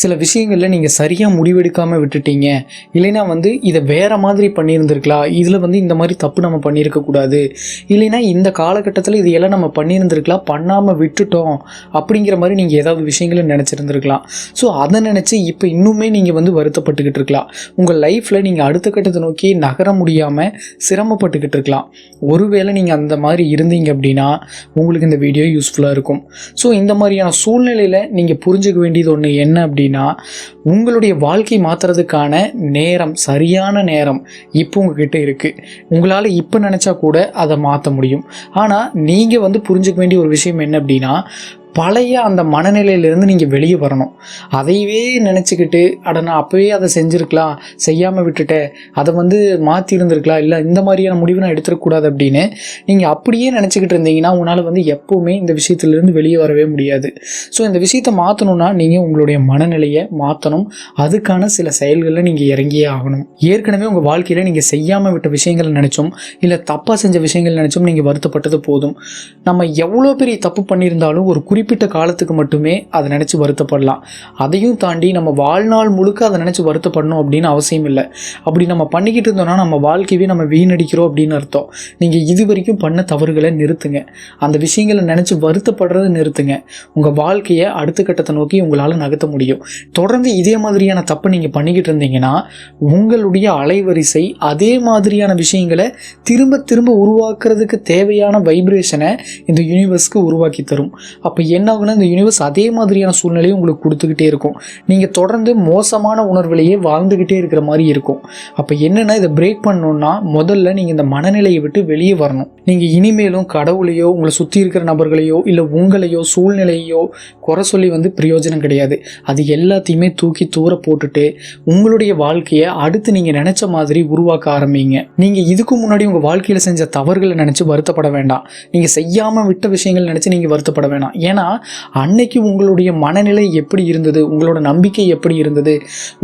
சில விஷயங்களில் நீங்கள் சரியாக முடிவெடுக்காமல் விட்டுட்டீங்க. இல்லைன்னா வந்து இதை வேறு மாதிரி பண்ணியிருந்திருக்கலாம் இதில் வந்து இந்த மாதிரி தப்பு நம்ம பண்ணியிருக்கக்கூடாது இல்லைன்னா இந்த காலகட்டத்தில் இது எல்லாம் நம்ம பண்ணியிருந்திருக்கலாம் பண்ணாமல் விட்டுட்டோம். அப்படிங்கிற மாதிரி நீங்கள் ஏதாவது விஷயங்களை நினச்சிருந்துருக்கலாம் ஸோ அதை நினச்சி இப்போ இன்னுமே நீங்கள் வந்து வருத்தப்பட்டுக்கிட்டு இருக்கலாம் உங்கள் லைஃப்பில் நீங்கள் அடுத்த கட்டத்தை நோக்கி நகர முடியாமல் சிரமப்பட்டுக்கிட்டு இருக்கலாம் ஒருவேளை நீங்கள் அந்த மாதிரி இருந்தீங்க அப்படின்னா உங்களுக்கு இந்த வீடியோ யூஸ்ஃபுல்லாக இருக்கும். ஸோ இந்த மாதிரியான சூழ்நிலையில் நீங்கள் புரிஞ்சுக்க வேண்டியது ஒன்று என்ன அப்படின்னு அப்படின்னா உங்களுடைய வாழ்க்கை மாற்றுறதுக்கான நேரம் சரியான நேரம் இப்போ உங்ககிட்ட இருக்குது உங்களால் இப்போ நினச்சா கூட அதை மாற்ற முடியும். ஆனால் நீங்கள் வந்து புரிஞ்சுக்க வேண்டிய ஒரு விஷயம் என்ன அப்படின்னா பழைய அந்த மனநிலையிலேருந்து நீங்கள் வெளியே வரணும். அதையவே நினச்சிக்கிட்டு அட நான் அப்போவே அதை செஞ்சுருக்கலாம் செய்யாமல் விட்டுட்டேன் அதை வந்து மாற்றி இருந்திருக்கலாம் இல்லை இந்த மாதிரியான முடிவு நான் எடுத்துடக்கூடாது அப்படின்னு நீங்கள் அப்படியே நினச்சிக்கிட்டு இருந்தீங்கன்னா உங்களால் வந்து எப்போவுமே இந்த விஷயத்துலேருந்து வெளியே வரவே முடியாது. ஸோ இந்த விஷயத்தை மாற்றணும்னா நீங்கள் உங்களுடைய மனநிலையை மாற்றணும் அதுக்கான சில செயல்களில் நீங்கள் இறங்கியே ஆகணும். ஏற்கனவே உங்கள் வாழ்க்கையில் நீங்கள் செய்யாமல் விட்ட விஷயங்களை நினச்சோம் இல்லை தப்பாக செஞ்ச விஷயங்கள் நினச்சோம் நீங்கள் வருத்தப்பட்டது போதும். நம்ம எவ்வளோ பெரிய தப்பு பண்ணியிருந்தாலும் ஒரு குறி குறிப்பிட்ட காலத்துக்கு மட்டுமே அதை நினச்சி வருத்தப்படலாம். அதையும் தாண்டி நம்ம வாழ்நாள் முழுக்க அதை நினச்சி வருத்தப்படணும் அப்படின்னு அவசியம் இல்லை. அப்படி நம்ம பண்ணிக்கிட்டு இருந்தோம்னா நம்ம வாழ்க்கையவே நம்ம வீணடிக்கிறோம் அப்படின்னு அர்த்தம். நீங்கள் இது வரைக்கும் பண்ண தவறுகளை நிறுத்துங்க. அந்த விஷயங்களை நினச்சி வருத்தப்படுறதை நிறுத்துங்க. உங்கள் வாழ்க்கையை அடுத்த கட்டத்தை நோக்கி உங்களால் நகர்த்த முடியும். தொடர்ந்து இதே மாதிரியான தப்பை நீங்கள் பண்ணிக்கிட்டு இருந்தீங்கன்னா உங்களுடைய அலைவரிசை அதே மாதிரியான விஷயங்களை திரும்ப திரும்ப உருவாக்குறதுக்கு தேவையான வைப்ரேஷனை இந்த யூனிவர்ஸ்க்கு உருவாக்கி தரும். அப்போ என்ன ஆகுனா இந்த யூனிவர்ஸ் அதே மாதிரியான சூழ்நிலையை உங்களுக்கு கொடுத்துக்கிட்டே இருக்கும். நீங்கள் தொடர்ந்து மோசமான உணர்விலேயே வாழ்ந்துக்கிட்டே இருக்கிற மாதிரி இருக்கும். அப்போ என்னென்னா இதை பிரேக் பண்ணணும்னா முதல்ல நீங்கள் இந்த மனநிலையை விட்டு வெளியே வரணும். நீங்கள் இனிமேலும் கடவுளையோ உங்களை சுற்றி இருக்கிற நபர்களையோ இல்லை உங்களையோ சூழ்நிலையோ குறை சொல்லி வந்து பிரயோஜனம் கிடையாது. அது எல்லாத்தையுமே தூக்கி தூர போட்டுட்டு உங்களுடைய வாழ்க்கையை அடுத்து நீங்கள் நினச்ச மாதிரி உருவாக்க ஆரம்பிங்க. நீங்கள் இதுக்கு முன்னாடி உங்கள் வாழ்க்கையில் செஞ்ச தவறுகளை நினச்சி வருத்தப்பட வேண்டாம். நீங்கள் செய்யாமல் விட்ட விஷயங்கள் நினச்சி நீங்கள் வருத்தப்பட வேண்டாம் ஏன்னா அன்னைக்கு உங்களுடைய மனநிலை எப்படி இருந்தது? உங்களோட நம்பிக்கை எப்படி இருந்தது?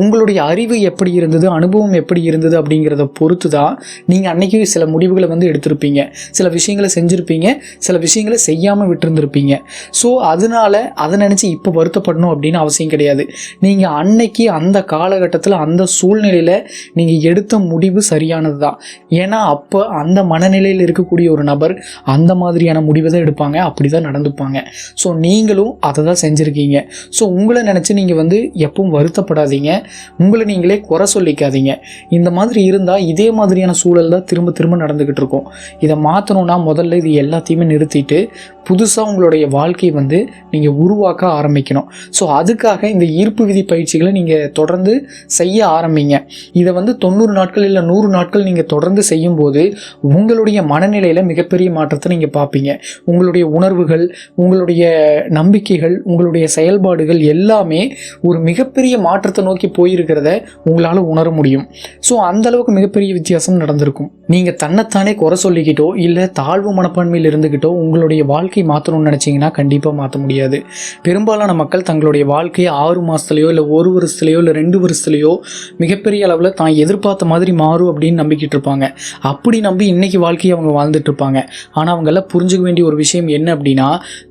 உங்களுடைய அறிவு எப்படி இருந்தது? அனுபவம் எப்படி இருந்தது? அப்படிங்கிறத பொறுத்து தான் நீங்கள் அன்னைக்கு சில முடிவுகளை வந்து எடுத்திருப்பீங்க. சில விஷயங்களை செஞ்சுருப்பீங்க. சில விஷயங்களை செய்யாமல் விட்டுருந்துருப்பீங்க. ஸோ அதனால அதை நினச்சி இப்போ வருத்தப்படணும் அப்படின்னு அவசியம் கிடையாது. நீங்கள் அன்னைக்கு அந்த காலகட்டத்தில் அந்த சூழ்நிலையில் நீங்கள் எடுத்த முடிவு சரியானது தான் ஏன்னா அப்போ அந்த மனநிலையில் இருக்கக்கூடிய ஒரு நபர் அந்த மாதிரியான முடிவை தான் எடுப்பாங்க. அப்படி தான் நடந்துப்பாங்க. ஸோ ஸோ நீங்களும் அதை தான் செஞ்சுருக்கீங்க. ஸோ உங்களை நினச்சி நீங்கள் வந்து எப்பவும் வருத்தப்படாதீங்க. உங்களை நீங்களே குறை சொல்லிக்காதீங்க. இந்த மாதிரி இருந்தால் இதே மாதிரியான சூழல் தான் திரும்ப திரும்ப நடந்துக்கிட்டு இருக்கும். இதை மாற்றணும்னா முதல்ல இது எல்லாத்தையுமே நிறுத்திட்டு புதுசாக உங்களுடைய வாழ்க்கை வந்து நீங்கள் உருவாக்க ஆரம்பிக்கணும். ஸோ அதுக்காக இந்த ஈர்ப்பு விதி பயிற்சிகளை நீங்கள் தொடர்ந்து செய்ய ஆரம்பிங்க. இதை வந்து தொண்ணூறு நாட்கள் இல்லை நூறு நாட்கள் நீங்கள் தொடர்ந்து செய்யும்போது உங்களுடைய மனநிலையில் மிகப்பெரிய மாற்றத்தை நீங்கள் பார்ப்பீங்க. உங்களுடைய உணர்வுகள் உங்களுடைய நம்பிக்கைகள் உங்களுடைய செயல்பாடுகள் எல்லாமே ஒரு மிகப்பெரிய மாற்றத்தை நோக்கி போயிருக்கிறத உங்களால் உணர முடியும். ஸோ அந்த அளவுக்கு மிகப்பெரிய வித்தியாசம் நடந்திருக்கும். நீங்கள் தன்னைத்தானே குறை சொல்லிக்கிட்டோ இல்லை தாழ்வு மனப்பான்மையில் இருந்துக்கிட்டோ உங்களுடைய வாழ்க்கை மாற்றணும்னு நினச்சிங்கன்னா கண்டிப்பாக மாற்ற முடியாது. பெரும்பாலான மக்கள் தங்களுடைய வாழ்க்கையை ஆறு மாதத்துலையோ இல்லை ஒரு வருஷத்துலையோ இல்லை ரெண்டு வருஷத்துலையோ மிகப்பெரிய அளவில் தான் எதிர்பார்த்த மாதிரி மாறும் அப்படின்னு நம்பிக்கிட்டு இருப்பாங்க. அப்படி நம்பி இன்னைக்கு வாழ்க்கையை அவங்க வாழ்ந்துட்டு இருப்பாங்க. ஆனால் அவங்களாம் புரிஞ்சுக்க வேண்டிய ஒரு விஷயம் என்ன அப்படின்னா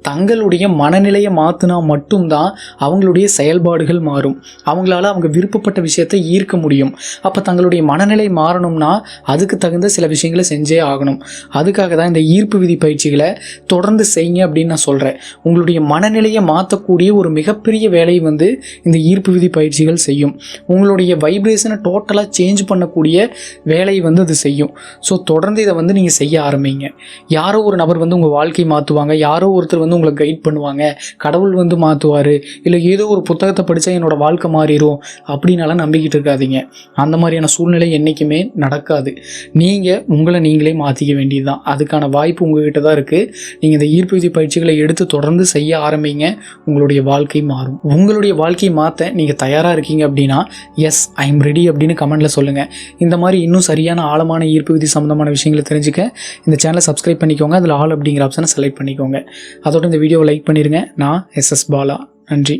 தங்களுடைய மனநிலையை மாற்றினா மட்டும்தான் அவங்களுடைய செயல்பாடுகள் மாறும். அவங்களால அவங்க விருப்பப்பட்ட விஷயத்தை ஈர்க்க முடியும். அப்போ தங்களுடைய மனநிலை மாறணும்னா அதுக்கு தகுந்த சில விஷயங்களை செஞ்சே ஆகணும். அதுக்காக தான் இந்த ஈர்ப்பு விதி பயிற்சிகளை தொடர்ந்து செய்யுங்க அப்படின்னு நான் சொல்கிறேன் உங்களுடைய மனநிலையை மாற்றக்கூடிய ஒரு மிகப்பெரிய வேலையை வந்து இந்த ஈர்ப்பு விதி பயிற்சிகள் செய்யும். உங்களுடைய வைப்ரேஷனை டோட்டலாக சேஞ்ச் பண்ணக்கூடிய வேலையை வந்து அது செய்யும். ஸோ தொடர்ந்து இதை வந்து நீங்கள் செய்ய ஆரம்பிங்க. யாரோ ஒரு நபர் வந்து உங்கள் வாழ்க்கையை மாற்றுவாங்க யாரோ ஒருத்தர் வந்து உங்களை கைட் பண்ணுவாங்க. கடவுள் வந்து மாற்றுவார் இல்லை ஏதோ ஒரு புத்தகத்தை படித்தா என்னோடய வாழ்க்கை மாறிடும் அப்படின்னாலாம் நம்பிக்கிட்டு இருக்காதீங்க. அந்த மாதிரியான சூழ்நிலை என்றைக்குமே நடக்காது. நீங்கள் உங்களை நீங்களே மாற்றிக்க வேண்டியது தான் அதுக்கான வாய்ப்பு உங்ககிட்ட தான் இருக்குது நீங்கள் இந்த ஈர்ப்பு விதி பயிற்சிகளை எடுத்து தொடர்ந்து செய்ய ஆரம்பிங்க. உங்களுடைய வாழ்க்கை மாறும். உங்களுடைய வாழ்க்கையை மாற்ற நீங்கள் தயாராக இருக்கீங்க அப்படின்னா எஸ் ஐ எம் ரெடி அப்படின்னு கமெண்ட்டில் சொல்லுங்கள் இந்த மாதிரி இன்னும் சரியான ஆழமான ஈர்ப்பு விதி சம்மந்தமான விஷயங்களை தெரிஞ்சுக்க இந்த சேனலை சப்ஸ்கிரைப் பண்ணிக்கோங்க. அதில் ஆல் அப்படிங்கிற ஆப்ஷனை செலக்ட் பண்ணிக்கோங்க. அதோட இந்த வீடியோவை லைக் பண்ணிடுங்க நான் எஸ்எஸ் பாலா. நன்றி.